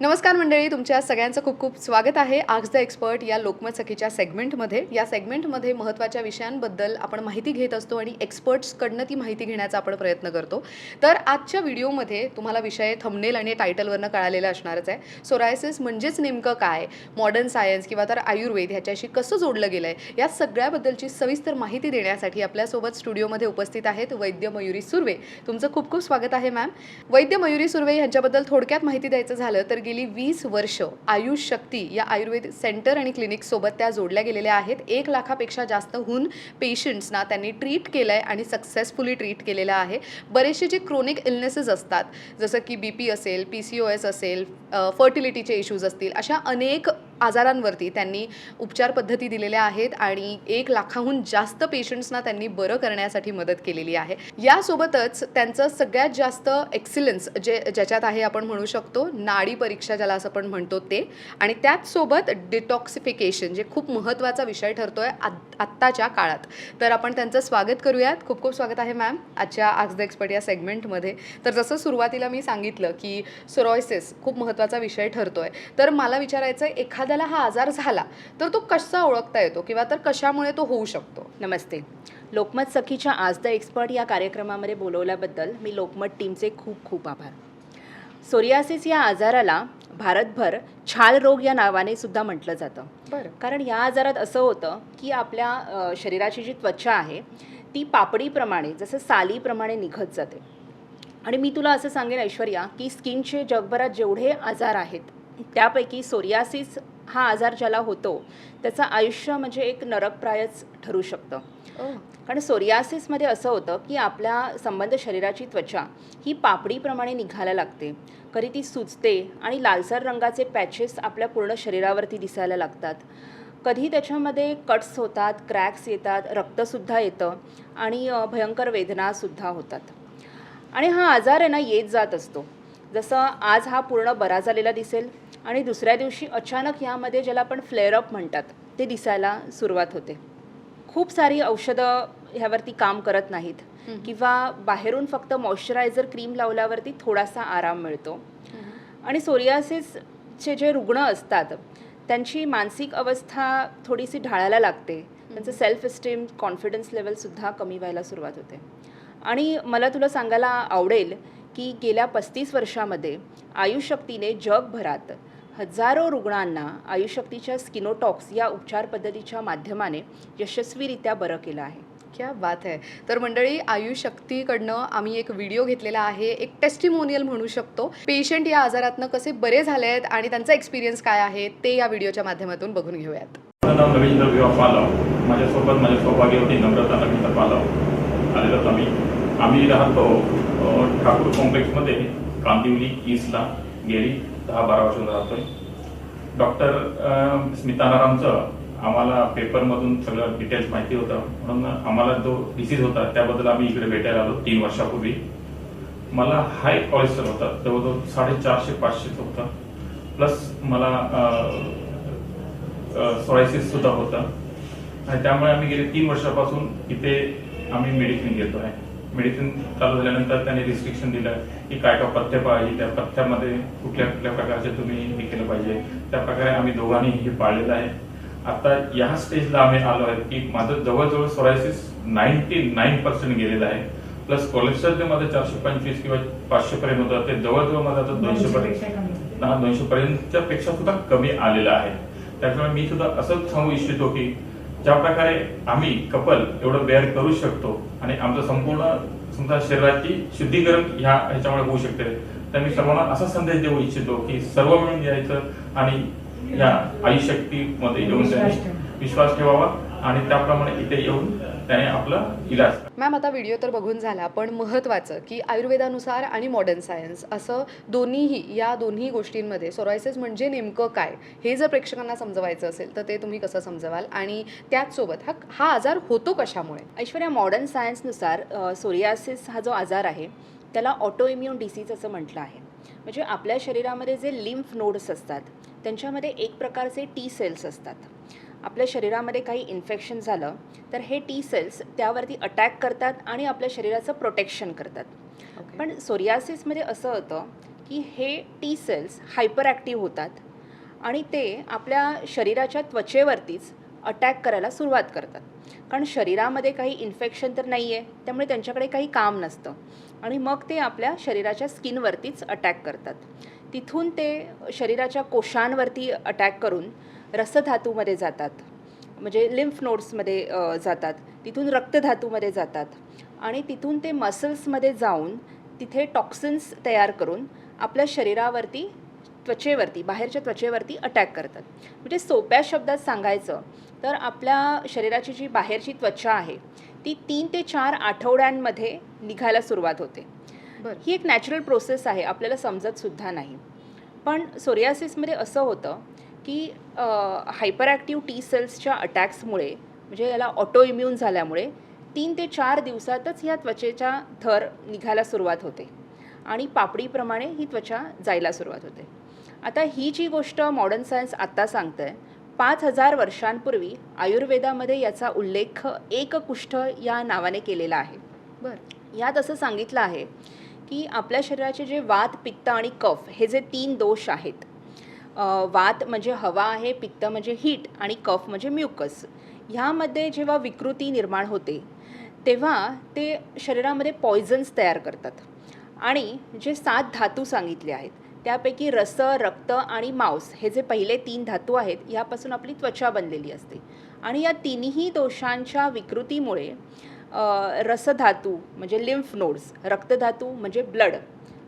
नमस्कार मंडळी तुमच्या सगळ्यांचं खूप खूप स्वागत आहे. आज द एक्सपर्ट या लोकमत सखीच्या सेगमेंटमध्ये. या सेगमेंटमध्ये महत्त्वाच्या विषयांबद्दल आपण माहिती घेत असतो आणि एक्सपर्ट्सकडनं ती माहिती घेण्याचा आपण प्रयत्न करतो. तर आजच्या व्हिडिओमध्ये तुम्हाला विषय थंबनेल आणि टायटलवरनं कळालेला असणारच आहे. सोरायसिस म्हणजेच नेमकं काय? मॉडर्न सायन्स किंवा तर आयुर्वेद ह्याच्याशी कसं जोडलं गेलं आहे या सगळ्याबद्दलची सविस्तर माहिती देण्यासाठी आपल्यासोबत स्टुडिओमध्ये उपस्थित आहेत वैद्य मयुरी सुर्वे. तुमचं खूप खूप स्वागत आहे मॅम वैद्य मयुरी सुर्वे यांच्याबद्दल थोडक्यात माहिती द्यायचं झालं तर गेली वीस वर्ष आयुष शक्ती या आयुर्वेद सेंटर आणि क्लिनिकसोबत त्या जोडल्या गेलेल्या आहेत. एक लाखापेक्षा जास्तहून पेशंट्सना त्यांनी ट्रीट केलं आहे आणि सक्सेसफुली ट्रीट केलेलं आहे. बरेचसे जे क्रोनिक इलनेसेस असतात जसं की बी पी असेल पी सी ओ एस असेल फर्टिलिटीचे इश्यूज असतील अशा अनेक आजारांवरती त्यांनी उपचार पद्धती दिलेल्या आहेत आणि एक लाखाहून जास्त पेशंट्सना त्यांनी बरं करण्यासाठी मदत केलेली आहे. यासोबतच त्यांचं सगळ्यात जास्त एक्सिलन्स जे ज्याच्यात आहे आपण म्हणू शकतो नाडी परीक्षा ज्याला असं आपण म्हणतो ते. आणि त्याचसोबत डिटॉक्सिफिकेशन जे खूप महत्त्वाचा विषय ठरतोय आत- आत्ताच्या काळात. तर आपण त्यांचं स्वागत करूयात. खूप खूप स्वागत आहे मॅम आजच्या आज द एक्सपर्ट या सेगमेंटमध्ये तर जसं सुरुवातीला मी सांगितलं की सोरॉयसिस खूप महत्त्वाचा विषय ठरतोय. तर मला विचारायचं आहे एखाद्याला हा आजार झाला तर तो कसा ओळखता येतो किंवा तर कशामुळे तो होऊ शकतो? नमस्ते. लोकमत सखीच्या आज द एक्सपर्ट या कार्यक्रमामध्ये बोलवल्याबद्दल मी लोकमत टीमचे खूप खूप आभार. सोरियासिस या आजाराला भारतभर छाल रोग या नावाने सुद्धा म्हटलं जातं. बरं. कारण या आजारात असं होतं की आपल्या शरीराची जी त्वचा आहे ती पापडीप्रमाणे जसं सालीप्रमाणे निघत जाते. आणि मी तुला असं सांगेन ऐश्वर्या की स्किनचे जगभरात जेवढे आजार आहेत त्यापैकी सोरियासिस हा आजार ज्याला होतो त्याचं आयुष्य म्हणजे एक नरकप्रायच ठरू शकतं. कारण सोरियासिसमध्ये असं होतं की आपल्या संबंध शरीराची त्वचा ही पापडीप्रमाणे निघायला लागते. कधी ती सुचते आणि लालसर रंगाचे पॅचेस आपल्या पूर्ण शरीरावरती दिसायला लागतात. कधी त्याच्यामध्ये कट्स होतात क्रॅक्स येतात रक्तसुद्धा येतं आणि भयंकर वेदनासुद्धा होतात. आणि हा आजार आहे ना येत जात असतो. जसं आज हा पूर्ण बरा झालेला दिसेल आणि दुसऱ्या दिवशी अचानक यामध्ये ज्याला आपण फ्लेअरअप म्हणतात ते दिसायला सुरुवात होते. खूप सारी औषधं ह्यावरती काम करत नाहीत. किंवा बाहेरून फक्त मॉइश्चरायझर क्रीम लावल्यावरती थोडासा आराम मिळतो. आणि सोरियासिसचे जे रुग्ण असतात त्यांची मानसिक अवस्था थोडीशी ढाळायला लागते. त्यांचं सेल्फ इस्टीम कॉन्फिडन्स लेवलसुद्धा कमी व्हायला सुरुवात होते. आणि मला तुला सांगायला आवडेल की गेल्या पस्तीस वर्षामध्ये आयुशक्तीने जगभरात हजारो रुग्णांना आयुशक्तीच्या स्किनोटॉक्स या उपचार पद्धतीच्या माध्यमाने यशस्वीरित्या बरं केलं आहे. क्या बात आहे तर मंडळी आयुष शक्तीकडनं आम्ही एक व्हिडिओ घेतलेला आहे. एक टेस्टिमोनियल म्हणू शकतो. पेशंट या आजारातनं कसे बरे झाले आहेत आणि त्यांचा एक्सपिरियन्स काय आहे ते या व्हिडिओच्या माध्यमातून बघून घेऊयात. माझं नाव रवींद्र विवा पालव. माझ्यासोबत माझ्या सौभाग्यवती नम्रता रवींद्र पालव आलेलो आम्ही आम्ही राहतो ठाकूर कॉम्प्लेक्समध्ये कांदिवली ईस्टला गेली दहा बारा वर्ष राहतोय डॉक्टर स्मितानारामचं आम्हाला पेपरमधून सगळं डिटेल्स माहिती होतं. म्हणून आम्हाला जो डिसीज होता त्याबद्दल आम्ही इकडे भेटायला आलो तीन वर्षापूर्वी. मला हाय कोलेस्ट्रॉल होता जवळजवळ साडेचारशे पाचशेच होता. प्लस मला सोरायसिस सुद्धा होता. आणि त्यामुळे आम्ही गेले तीन वर्षापासून इथे आम्ही मेडिसिन घेतो आहे मेडिसिन चालू झाल्यानंतर त्यांनी रिस्ट्रिक्शन दिलं की काय काय पथ्य पाहिजे त्या पथ्यामध्ये कुठल्या कुठल्या प्रकारचे तुम्ही हे केलं पाहिजे. त्या प्रकारे आम्ही दोघांनी हे पाळलेलं आहे. आता या स्टेजला आम्ही आलो आहे की माझं जवळजवळ सोरायसिस नाईन्टी नाईन पर्सेंट गेलेलं आहे. प्लस कोलेस्ट्रॉल जे माझं चारशे पंचवीस किंवा पाचशे पर्यंत होतं. ते जवळजवळ माझं आता दोनशे पर्यंत दहा दोनशे पर्यंतच्या पेक्षा सुद्धा कमी आलेलं आहे. त्याच्यामुळे मी सुद्धा असंच सांगू इच्छितो की ज्या प्रकारे आम्ही कपल एवढं बेअर करू शकतो आणि आमचं संपूर्ण समजा शरीराची शुद्धीकरण ह्या ह्याच्यामुळे होऊ शकते. तर मी सर्वांना असा संदेश देऊ इच्छितो की सर्व मिळून यायचं आणि या आयुशक्तीमध्ये येऊन विश्वास ठेवावा. आणि त्याप्रमाणे इथे येऊन त्याने आपला इलाज मॅम आता व्हिडिओ तर बघून झाला पण महत्त्वाचं की आयुर्वेदानुसार आणि मॉडर्न सायन्स असं दोन्हीही या दोन्ही गोष्टींमध्ये सोरायसिस म्हणजे नेमकं काय हे जर प्रेक्षकांना समजवायचं असेल तर ते तुम्ही कसं समजवाल? आणि त्याचसोबत हा हा आजार होतो कशामुळे? ऐश्वर्या मॉडर्न सायन्सनुसार सोरियासिस हा जो आजार आहे त्याला ऑटो इम्युन डिसीज असं म्हटलं आहे. म्हणजे आपल्या शरीरामध्ये जे लिम्फ नोड्स असतात त्यांच्यामध्ये एक प्रकारचे टी सेल्स असतात. आपल्या शरीरामध्ये काही इन्फेक्शन झालं तर हे टी सेल्स त्यावरती अटॅक करतात आणि आपल्या शरीराचं प्रोटेक्शन करतात. ओके. पण सोरियासिसमध्ये असं होतं की हे टी सेल्स हायपर ॲक्टिव्ह होतात आणि ते आपल्या शरीराच्या त्वचेवरतीच अटॅक करायला सुरुवात करतात. कारण शरीरामध्ये काही इन्फेक्शन तर नाही आहे त्यामुळे त्यांच्याकडे काही काम नसतं. आणि मग ते आपल्या शरीराच्या स्किनवरतीच अटॅक करतात. तिथून ते शरीराच्या कोशांवरती अटॅक करून रसधातूमध्ये जातात. म्हणजे लिम्फ नोड्समध्ये जातात. तिथून रक्तधातूमध्ये जातात. आणि तिथून ते मसल्समध्ये जाऊन तिथे टॉक्सिन्स तयार करून आपल्या शरीरावरती त्वचेवरती बाहेरच्या त्वचेवरती अटॅक करतात. म्हणजे सोप्या शब्दात सांगायचं तर आपल्या शरीराची जी बाहेरची त्वचा आहे ती तीन ते चार आठवड्यांमध्ये निघायला सुरुवात होते. बरं. ही एक नॅचरल प्रोसेस आहे आपल्याला समजतसुद्धा नाही. पण सोरियासिसमध्ये असं होतं की हायपर ॲक्टिव्ह टी सेल्सच्या अटॅक्समुळे म्हणजे याला ऑटो इम्युन झाल्यामुळे तीन ते चार दिवसातच ह्या त्वचेच्या थर निघायला सुरुवात होते. आणि पापडीप्रमाणे ही त्वचा जायला सुरुवात होते. आता ही जी गोष्ट मॉडर्न सायन्स आत्ता सांगतं आहे पाच हजार वर्षांपूर्वी आयुर्वेदामध्ये याचा उल्लेख एककुष्ठ या नावाने केलेला आहे. बरं. यात असं सांगितलं आहे की आपल्या शरीराचे जे वात पित्त आणि कफ हे जे तीन दोष आहेत वात म्हणजे हवा आहे पित्त म्हणजे हीट आणि कफ म्हणजे म्युकस ह्यामध्ये जेव्हा विकृती निर्माण होते तेव्हा ते शरीरामध्ये पॉयझन्स तयार करतात. आणि जे सात धातू सांगितले आहेत त्यापैकी रस रक्त आणि मांस हे जे पहिले तीन धातू आहेत यापासून आपली त्वचा बनलेली असते. आणि या तिन्ही दोषांच्या विकृतीमुळे रसधातू म्हणजे लिम्फ नोड्स रक्तधातू म्हणजे ब्लड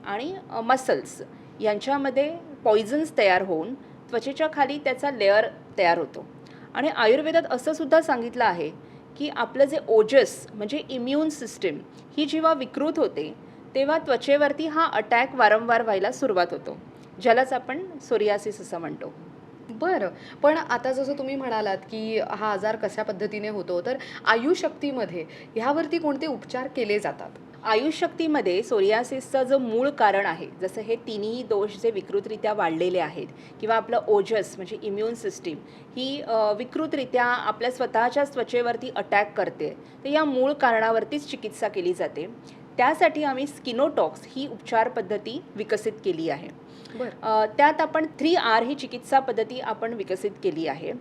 आणि मसल्स यांच्यामध्ये पॉइझन्स तयार होऊन त्वचेच्या खाली त्याचा लेअर तयार होतो. आणि आयुर्वेदात असं सुद्धा सांगितलं आहे की आपलं जे ओजस म्हणजे इम्युन सिस्टीम ही जेव्हा विकृत होते तेव्हा त्वचेवरती हा अटॅक वारंवार व्हायला सुरुवात होतो ज्यालाच आपण सोरियासिस असं म्हणतो. बरं. पण आता जसं तुम्ही म्हणालात की हा आजार कशा पद्धतीने होतो तर आयुशक्तीमध्ये ह्यावरती कोणते उपचार केले जातात? आयुषशक्तीमध्ये सोरियासिसचं जो मूळ कारण आहे जसं हे तिन्ही दोष जे विकृतरित्या वाढलेले आहेत किंवा आपलं ओजस म्हणजे इम्युन सिस्टीम ही विकृतरित्या आपल्या स्वतःच्याच त्वचेवरती अटॅक करते. तर या मूळ कारणावरतीच चिकित्सा केली जाते. त्यासाठी आम्ही स्किनोटॉक्स ही उपचार पद्धती विकसित केली आहे. त्यात आपण थ्री आर ही चिकित्सा पद्धती आपण विकसित केली आहे.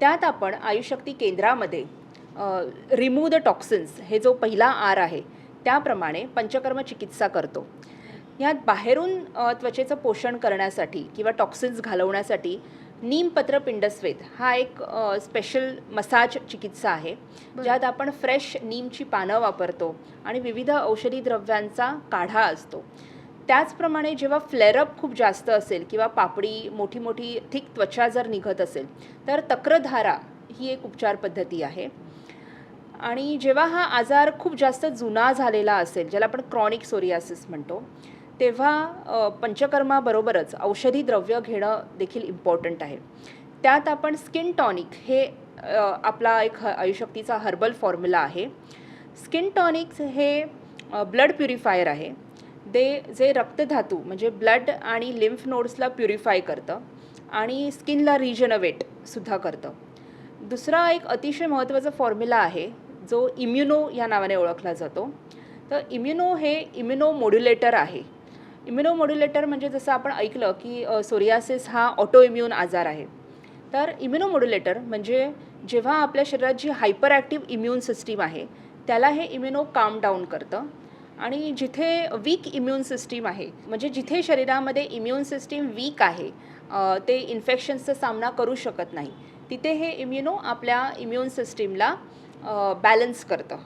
त्यात आपण आयुशक्ती केंद्रामध्ये रिमूव्ह द टॉक्सिन्स हे जो पहिला आर आहे त्याप्रमाणे पंचकर्म चिकित्सा करतो. यात बाहेरून त्वचेचं पोषण करण्यासाठी किंवा टॉक्सिन्स घालवण्यासाठी नीमपत्र पिंडस्वेद हा एक स्पेशल मसाज चिकित्सा आहे. ज्यात आपण फ्रेश नीमची पानं वापरतो आणि विविध औषधी द्रव्यांचा काढा असतो. त्याचप्रमाणे जेव्हा फ्लेअरअप खूप जास्त असेल किंवा पापडी मोठी मोठी थिक त्वचा जर निघत असेल तर तक्रधारा ही एक उपचार पद्धती आहे. आणि जेव्हा हा आजार खूप जास्त जुना झालेला असेल ज्याला आपण क्रॉनिक सोरियासिस म्हणतो तेव्हा पंचकर्माबरोबरच औषधी द्रव्य घेणं देखील इम्पॉर्टंट आहे. त्यात आपण स्किन टॉनिक हे आपला एक ह आयुशक्तीचा हर्बल फॉर्म्युला आहे. स्किन टॉनिक्स हे ब्लड प्युरिफायर आहे. ते जे रक्तधातू म्हणजे ब्लड आणि लिम्फ नोड्सला प्युरिफाय करतं आणि स्किनला रिजनवेटसुद्धा करतं. दुसरा एक अतिशय महत्त्वाचा फॉर्म्युला आहे जो इम्युनो या नावाने ओळखला जातो. तर इम्युनो हे इम्युनो मॉड्युलेटर आहे. इम्युनो मॉड्युलेटर म्हणजे जसं आपण ऐकलं की सोरियासिस हा ऑटो इम्युन आजार आहे. तर इम्युनो मॉड्युलेटर म्हणजे जेव्हा आपल्या शरीरात जी हायपर ॲक्टिव्ह इम्युन सिस्टीम आहे त्याला हे इम्युनो काम डाऊन करतं. आणि जिथे वीक इम्युन सिस्टीम आहे म्हणजे जिथे शरीरामध्ये इम्युन सिस्टीम वीक आहे ते इन्फेक्शन्सचा सामना करू शकत नाही. तिथे हे इम्युनो आपल्या इम्युन सिस्टीमला बॅलन्स करतं.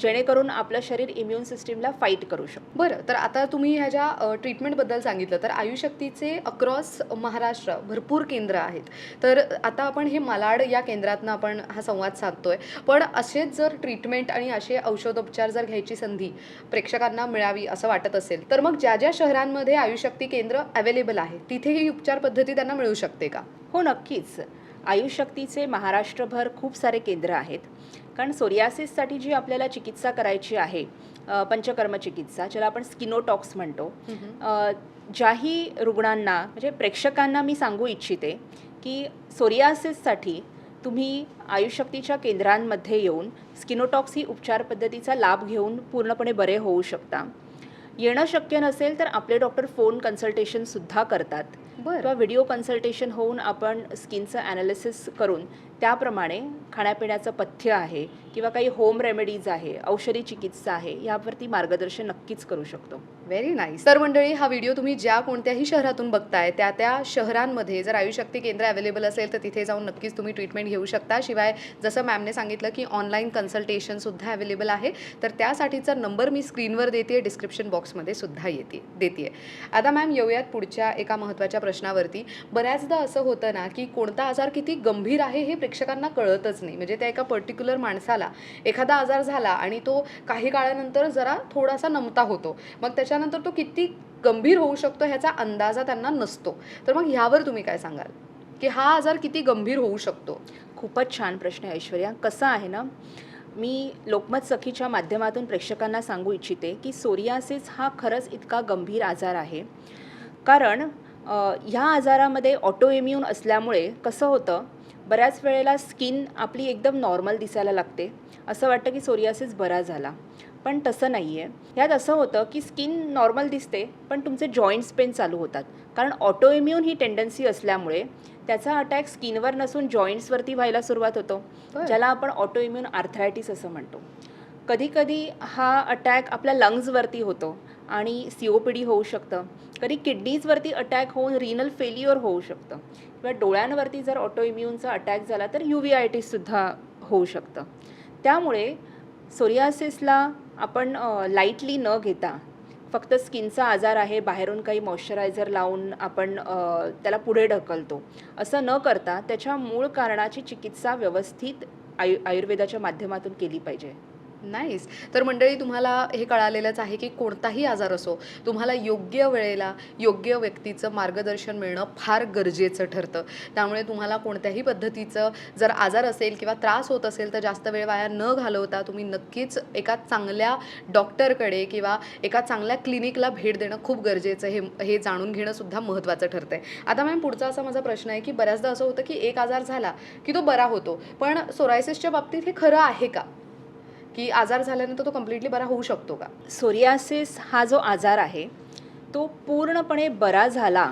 जेणेकरून आपलं शरीर इम्युन सिस्टीमला फाईट करू शकतं. बरं तर आता तुम्ही ह्या ज्या ट्रीटमेंटबद्दल सांगितलं तर आयुशक्तीचे अक्रॉस महाराष्ट्र भरपूर केंद्र आहेत. तर आता आपण हे मालाड या केंद्रातनं आपण हा संवाद साधतोय. पण असेच जर ट्रीटमेंट आणि असे औषधोपचार जर घ्यायची संधी प्रेक्षकांना मिळावी असं वाटत असेल तर मग ज्या ज्या शहरांमध्ये आयुशक्ती केंद्र अवेलेबल आहे तिथे ही उपचार पद्धती त्यांना मिळू शकते का? हो नक्कीच. आयुशक्तीचे महाराष्ट्रभर खूप सारे केंद्र आहेत. कारण सोरियासिससाठी जी आपल्याला चिकित्सा करायची आहे पंचकर्म चिकित्सा ज्याला आपण स्किनोटॉक्स म्हणतो ज्याही रुग्णांना म्हणजे प्रेक्षकांना मी सांगू इच्छिते की सोरियासिससाठी तुम्ही आयुशक्तीच्या केंद्रांमध्ये येऊन स्किनोटॉक्स ही उपचार पद्धतीचा लाभ घेऊन पूर्णपणे बरे होऊ शकता. येणं शक्य नसेल तर आपले डॉक्टर फोन कन्सल्टेशनसुद्धा करतात. बरं. किंवा व्हिडिओ कन्सल्टेशन होऊन आपण स्किनचं ॲनालिसिस करून त्याप्रमाणे खाण्यापिण्याचं पथ्य आहे किंवा काही होम रेमेडीज आहे औषधी चिकित्सा आहे यावरती मार्गदर्शन नक्कीच करू शकतो. व्हेरी नाईस तर मंडळी हा व्हिडिओ तुम्ही ज्या कोणत्याही शहरातून बघताय त्या त्या शहरांमध्ये जर आयुशक्ती केंद्र अवेलेबल असेल तर तिथे जाऊन नक्कीच तुम्ही ट्रीटमेंट घेऊ शकता. शिवाय जसं मॅमने सांगितलं की ऑनलाईन कन्सल्टेशनसुद्धा अवेलेबल आहे तर त्यासाठीचा नंबर मी स्क्रीनवर देते डिस्क्रिप्शन बॉक्समध्ये सुद्धा येते देते आता मॅम येऊयात पुढच्या एका महत्त्वाच्या प्रश्नावरती. बऱ्याचदा असं होतं ना की कोणता आजार किती गंभीर आहे हे प्रेक्षकांना कळतच नाही. म्हणजे त्या एका पर्टिक्युलर माणसाला एखादा आजार झाला आणि तो काही काळानंतर जरा थोडासा नमता होतो. मग त्याच्यानंतर तो किती गंभीर होऊ शकतो ह्याचा अंदाजा त्यांना नसतो. तर मग ह्यावर तुम्ही काय सांगाल? की हा आजार किती गंभीर होऊ शकतो? खूपच छान प्रश्न आहे ऐश्वर्या. कसं आहे ना मी लोकमत सखीच्या माध्यमातून प्रेक्षकांना सांगू इच्छिते की सोरियासिस हा खरंच इतका गंभीर आजार आहे. कारण ह्या आजारामध्ये ऑटोइम्यून असल्यामुळे कसं होतं बऱ्याच वेळेला स्किन आपली एकदम नॉर्मल दिसायला लागते. असं वाटतं की सोरियासिस बरा झाला. पण तसं नाही आहे ह्यात असं होतं की स्किन नॉर्मल दिसते पण तुमचे जॉईंट्स पेन चालू होतात. कारण ऑटो इम्युन ही टेंडन्सी असल्यामुळे त्याचा अटॅक स्किनवर नसून जॉईंट्सवरती व्हायला सुरुवात होतो. ज्याला आपण ऑटो इम्युन आर्थरायटिस असं म्हणतो. कधीकधी हा अटॅक आपल्या लंग्सवरती होतो. आणि सी ओ पी डी होऊ शकतं. कधी किडनीजवरती अटॅक होऊन रिनल फेल्युअर होऊ शकतं. किंवा डोळ्यांवरती जर ऑटोइम्युनचा अटॅक झाला तर यू व्ही आय टीसुद्धा होऊ शकतं. त्यामुळे सोरियासिसला आपण लाईटली न घेता फक्त स्किनचा आजार आहे बाहेरून काही मॉइश्चरायझर लावून आपण त्याला पुढे ढकलतो. असं न करता त्याच्या मूळ कारणाची चिकित्सा व्यवस्थित आयु आयुर्वेदाच्या माध्यमातून केली पाहिजे. नाईस तर मंडळी तुम्हाला हे कळालेलंच आहे की कोणताही आजार असो तुम्हाला योग्य वेळेला योग्य व्यक्तीचं मार्गदर्शन मिळणं फार गरजेचं ठरतं. त्यामुळे तुम्हाला कोणत्याही पद्धतीचं जर आजार असेल किंवा त्रास होत असेल तर जास्त वेळ वाया न घालवता तुम्ही नक्कीच एका चांगल्या डॉक्टरकडे किंवा एका चांगल्या क्लिनिकला भेट देणं खूप गरजेचं हे हे जाणून घेणं सुद्धा महत्त्वाचं ठरतं आहे आता मॅम पुढचा असा माझा प्रश्न आहे की बऱ्याचदा असं होतं की एक आजार झाला की तो बरा होतो. पण सोरायसिसच्या बाबतीत हे खरं आहे का? की आजार झाल्यानंतर तो कम्प्लिटली बरा होऊ शकतो का? सोरियासिस हा जो आजार आहे तो पूर्णपणे बरा झाला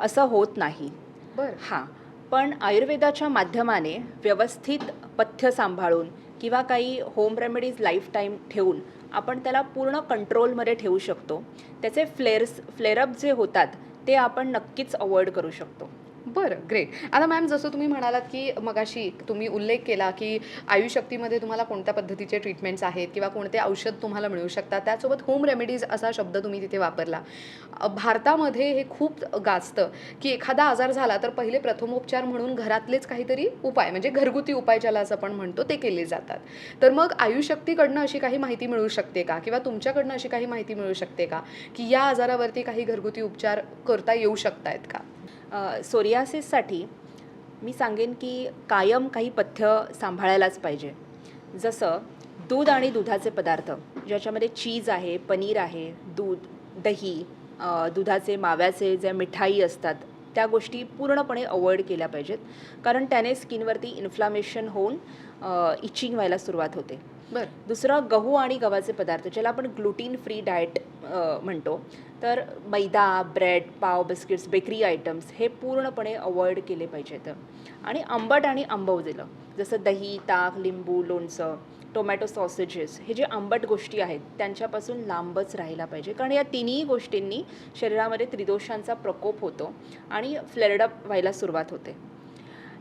असं होत नाही. बरं. हां पण आयुर्वेदाच्या माध्यमाने व्यवस्थित पथ्य सांभाळून किंवा काही होम रेमेडीज लाईफ टाईम ठेवून आपण त्याला पूर्ण कंट्रोलमध्ये ठेवू शकतो. त्याचे फ्लेअर्स फ्लेअरअप जे होतात ते आपण नक्कीच अवॉइड करू शकतो. बरं ग्रेट आता मॅम जसं तुम्ही म्हणालात की मगाशी तुम्ही उल्लेख केला की आयुशक्तीमध्ये तुम्हाला कोणत्या पद्धतीचे ट्रीटमेंट्स आहेत किंवा कोणते औषध तुम्हाला मिळू शकतात त्यासोबत होम रेमेडीज असा शब्द तुम्ही तिथे वापरला. भारतामध्ये हे खूप गाजतं की एखादा आजार झाला तर पहिले प्रथमोपचार म्हणून घरातलेच काहीतरी उपाय म्हणजे घरगुती उपाय ज्याला असं आपण म्हणतो ते केले जातात. तर मग आयुशक्तीकडनं अशी काही माहिती मिळू शकते का? किंवा तुमच्याकडनं अशी काही माहिती मिळू शकते का? की या आजारावरती काही घरगुती उपचार करता येऊ शकतायत का? सोरियासिससाठी मी सांगेन की कायम काही पथ्य सांभाळायलाच पाहिजे. जसं दूध आणि दुधाचे पदार्थ ज्याच्यामध्ये चीज आहे पनीर आहे दूध दही दुधाचे माव्याचे जे मिठाई असतात त्या गोष्टी पूर्णपणे अवॉइड केल्या पाहिजेत. कारण त्याने स्किनवरती इन्फ्लामेशन होऊन इचिंग व्हायला सुरुवात होते. बरं. दुसरं गहू आणि गव्हाचे पदार्थ ज्याला आपण ग्लुटीन फ्री डाएट म्हणतो. तर मैदा ब्रेड पाव बिस्किट्स बेकरी आयटम्स हे पूर्णपणे अवॉइड केले पाहिजेत. आणि आंबट आणि आंबवलेलं जसं दही ताक लिंबू लोणचं टोमॅटो सॉसेजेस हे जे आंबट गोष्टी आहेत त्यांच्यापासून लांबच राहिला पाहिजे. कारण या तिन्ही गोष्टींनी शरीरामध्ये त्रिदोषांचा प्रकोप होतो आणि फ्लेअरडअप व्हायला सुरुवात होते.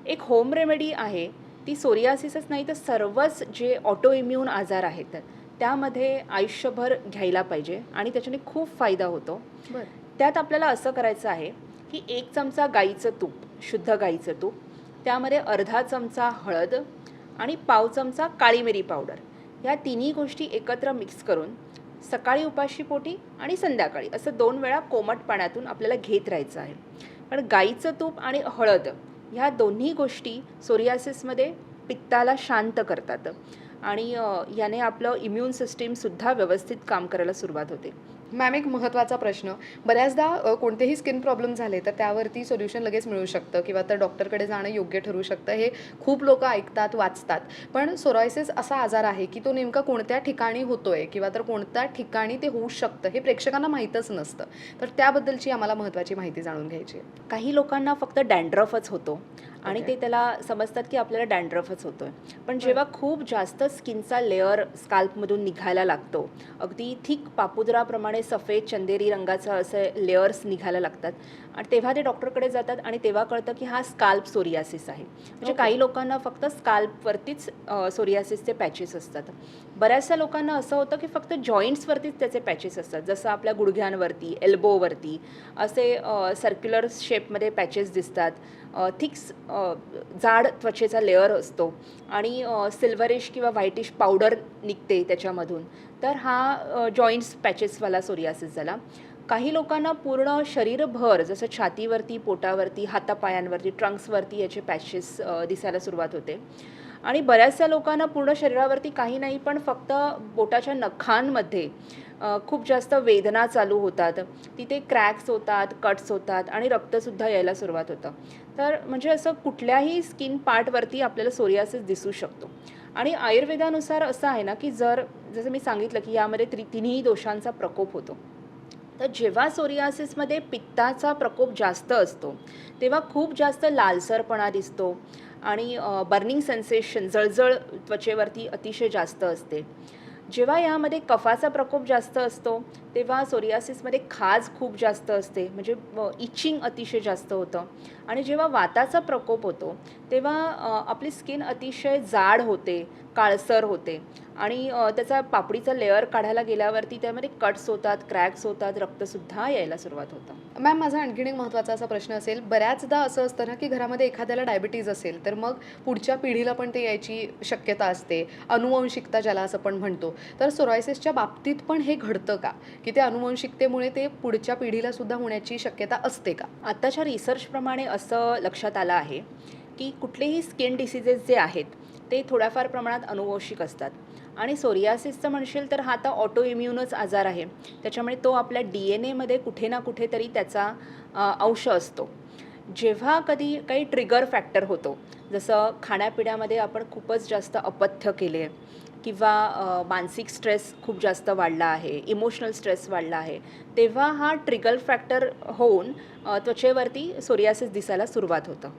एक होम रेमेडी आहे ती सोरियासिसच नाही तर सर्वच जे ऑटो इम्युन आजार आहेत त्यामध्ये आयुष्यभर घ्यायला पाहिजे आणि त्याच्याने खूप फायदा होतो. बरं. त्यात आपल्याला असं करायचं आहे की एक चमचा गाईचं तूप शुद्ध गाईचं तूप त्यामध्ये अर्धा चमचा हळद आणि पाव चमचा काळी मिरी पावडर. ह्या तिन्ही गोष्टी एकत्र मिक्स करून सकाळी उपाशीपोटी आणि संध्याकाळी असं दोन वेळा कोमट पाण्यातून आपल्याला घेत राहायचं आहे. पण गाईचं तूप आणि हळद ह्या दोन्ही गोष्टी सोरियासिसमध्ये पित्ताला शांत करतात. आणि याने आपलं इम्युन सिस्टीमसुद्धा व्यवस्थित काम करायला सुरुवात होते. मॅम एक महत्त्वाचा प्रश्न. बऱ्याचदा कोणतेही स्किन प्रॉब्लेम झाले तर त्यावरती सोल्युशन लगेच मिळू शकतं किंवा तर डॉक्टरकडे जाणं योग्य ठरू शकतं हे खूप लोक ऐकतात वाचतात. पण सोरायसिस असा आजार आहे की तो नेमका कोणत्या ठिकाणी होतोय किंवा तर कोणत्या ठिकाणी ते होऊ शकतं हे प्रेक्षकांना माहीतच नसतं. तर त्याबद्दलची आम्हाला महत्त्वाची माहिती जाणून घ्यायची आहे. काही लोकांना फक्त डॅन्ड्रफच होतो आणि Okay. ते त्याला समजतात की आपल्याला डॅन्ड्रफच होतोय. पण जेव्हा खूप जास्त स्किनचा लेअर स्काल्पमधून निघायला लागतो अगदी थिक पापुद्राप्रमाणे सफेद चंदेरी रंगाचं असं लेअर्स निघायला लागतात. आणि तेव्हा ते डॉक्टरकडे जातात आणि तेव्हा कळतं की हा स्काल्प सोरियासिस आहे. म्हणजे. काही लोकांना फक्त स्काल्पवरतीच सोरियासिसचे पॅचेस असतात. बऱ्याचशा लोकांना असं होतं की फक्त जॉईंट्सवरतीच त्याचे पॅचेस असतात. जसं आपल्या गुडघ्यांवरती एल्बोवरती असे सर्क्युलर शेपमध्ये पॅचेस दिसतात. थिक्स जाड त्वचेचा लेअर असतो आणि सिल्वरिश किंवा व्हाईटिश पावडर निघते त्याच्यामधून. तर हा जॉईंट्स पॅचेसवाला सोरियासिस झाला. काही लोकांना पूर्ण शरीरभर जसं छातीवरती पोटावरती हातापायांवरती ट्रंक्सवरती याचे पॅचेस दिसायला सुरुवात होते. आणि बऱ्याचशा लोकांना पूर्ण शरीरावरती काही नाही पण फक्त बोटाच्या नखांमध्ये खूप जास्त वेदना चालू होतात. तिथे क्रॅक्स होतात कट्स होतात आणि रक्तसुद्धा यायला सुरुवात होतं. तर म्हणजे असं कुठल्याही स्किन पार्टवरती आपल्याला सोरियासिस दिसू शकतो. आणि आयुर्वेदानुसार असं आहे ना की जर जसं मी सांगितलं की यामध्ये त्रि तिन्ही दोषांचा प्रकोप होतो. तर जेव्हा सोरियासिसमध्ये पित्ताचा प्रकोप जास्त असतो तेव्हा खूप जास्त लालसरपणा दिसतो आणि बर्निंग सेन्सेशन जळजळ त्वचेवरती अतिशय जास्त असते. जेव्हा यामध्ये कफाचा प्रकोप जास्त असतो तेव्हा सोरियासिसमध्ये खाज खूप जास्त असते म्हणजे इचिंग अतिशय जास्त होतं. आणि जेव्हा वाताचा प्रकोप होतो तेव्हा आपली स्किन अतिशय जाड होते काळसर होते. आणि त्याचा पापडीचा लेअर काढायला गेल्यावरती त्यामध्ये कट्स होतात क्रॅक्स होतात रक्तसुद्धा यायला सुरुवात होतं. मॅम माझा आणखीन एक महत्त्वाचा असा प्रश्न असेल बऱ्याचदा असं असतं ना की घरामध्ये एखाद्याला डायबिटीज असेल तर मग पुढच्या पिढीला पण ते यायची शक्यता असते अनुवंशिकता ज्याला असं पण म्हणतो. तर सोरायसिसच्या बाबतीत पण हे घडतं का? की ते अनुवंशिकतेमुळे ते पुढच्या पिढीला सुद्धा होण्याची शक्यता असते का? आत्ताच्या रिसर्चप्रमाणे असं लक्षात आलं आहे की कुठलेही स्किन डिसिजेस जे आहेत ते थोड्याफार प्रमाणात अनुवंशिक असतात. आणि सोरियासिसचं म्हणशील तर हा आता ऑटो इम्युनच आजार आहे. त्याच्यामुळे तो आपल्या डी एन एमध्ये कुठे ना कुठेतरी त्याचा अंश असतो. जेव्हा कधी काही ट्रिगर फॅक्टर होतो जसं खाण्यापिण्यामध्ये आपण खूपच जास्त अपथ्य केले किंवा मानसिक स्ट्रेस खूप जास्त वाढला आहे इमोशनल स्ट्रेस वाढला आहे तेव्हा हा ट्रिगर फॅक्टर होऊन त्वचेवरती सोरियासिस दिसायला सुरुवात होतं.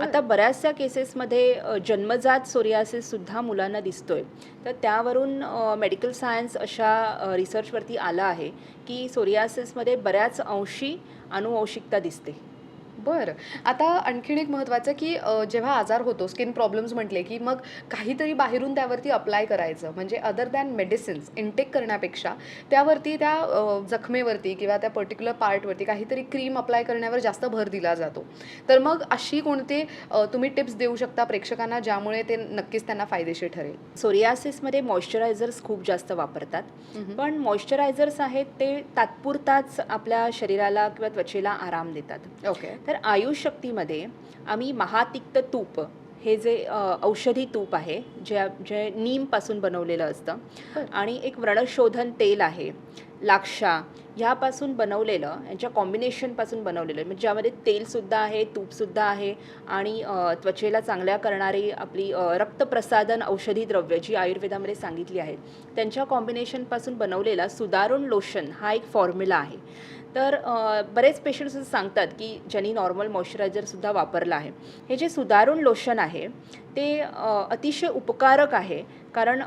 आता बऱ्याचशा केसेसमध्ये जन्मजात सोरियासिससुद्धा मुलांना दिसतोय. तर त्यावरून मेडिकल सायन्स अशा रिसर्चवरती आलं आहे की सोरियासिसमध्ये बऱ्याच अंशी अनुवंशिकता दिसते. बरं. आता आणखीन एक महत्त्वाचं की जेव्हा आजार होतो स्किन प्रॉब्लेम्स म्हटले की मग काहीतरी बाहेरून त्यावरती अप्लाय करायचं. म्हणजे अदर दॅन मेडिसिन्स इनटेक करण्यापेक्षा त्यावरती त्या जखमेवरती किंवा त्या पर्टिक्युलर पार्टवरती काहीतरी क्रीम अप्लाय करण्यावर जास्त भर दिला जातो. तर मग अशी कोणते तुम्ही टिप्स देऊ शकता प्रेक्षकांना ज्यामुळे ते नक्कीच त्यांना फायदेशीर ठरेल? सोरियासिसमध्ये मॉइश्चरायझर्स खूप जास्त वापरतात. पण मॉइश्चरायझर्स आहेत ते तात्पुरताच आपल्या शरीराला किंवा त्वचेला आराम देतात. ओके तर आयुष शक्तीमध्ये आम्ही महातिक्त तूप हे जे औषधी तूप आहे जे जे नीमपासून बनवलेलं असतं. आणि एक व्रणशोधन तेल आहे लाक्षा ह्यापासून बनवलेलं यांच्या कॉम्बिनेशनपासून बनवलेलं म्हणजे ज्यामध्ये तेलसुद्धा आहे तूपसुद्धा आहे आणि त्वचेला चांगल्या करणारी आपली रक्तप्रसादन औषधी द्रव्य जी आयुर्वेदामध्ये सांगितली आहेत त्यांच्या कॉम्बिनेशनपासून बनवलेला सुधारून लोशन हा एक फॉर्म्युला आहे तर बरेच पेशंट्स असं सांगतात की ज्यांनी नॉर्मल मॉइश्चरायझरसुद्धा वापरलं आहे. हे जे सुधारून लोशन आहे ते अतिशय उपकारक आहे. कारण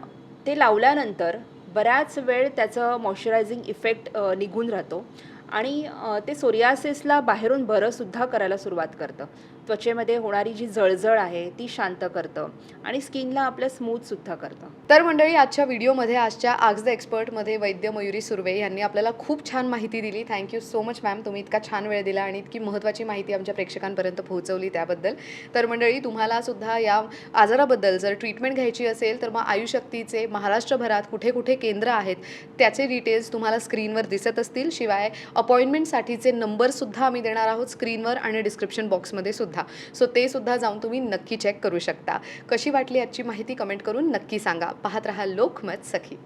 ते लावल्यानंतर बऱ्याच वेळ त्याचं मॉइश्चरायझिंग इफेक्ट निघून राहतो. आणि ते सोरियासिसला बाहेरून बरंसुद्धा करायला सुरुवात करतं. त्वचेमध्ये होणारी जी जळजळ आहे ती शांत करतं आणि स्किनला आपल्या स्मूथसुद्धा करतं. तर मंडळी आजच्या व्हिडिओमध्ये आजच्या आज द एक्सपर्टमध्ये वैद्य मयुरी सुर्वे यांनी आपल्याला खूप छान माहिती दिली. थँक्यू सो मच मॅम तुम्ही इतका छान वेळ दिला आणि इतकी महत्त्वाची माहिती आमच्या प्रेक्षकांपर्यंत पोहोचवली त्याबद्दल. तर मंडळी तुम्हाला सुद्धा या आजाराबद्दल जर ट्रीटमेंट घ्यायची असेल तर मग आयुशक्तीचे महाराष्ट्रभरात कुठे कुठे केंद्र आहेत त्याचे डिटेल्स तुम्हाला स्क्रीनवर दिसत असतील. शिवाय अपॉइंटमेंटसाठीचे नंबरसुद्धा आम्ही देणार आहोत स्क्रीनवर आणि डिस्क्रिप्शन बॉक्समध्ये सुद्धा. सुद्धा सो ते सुद्धा जाऊन तुम्ही नक्की चेक करू शकता. कशी वाटली आजची माहिती कमेंट करून नक्की सांगा. पाहत रहा लोकमत सखी.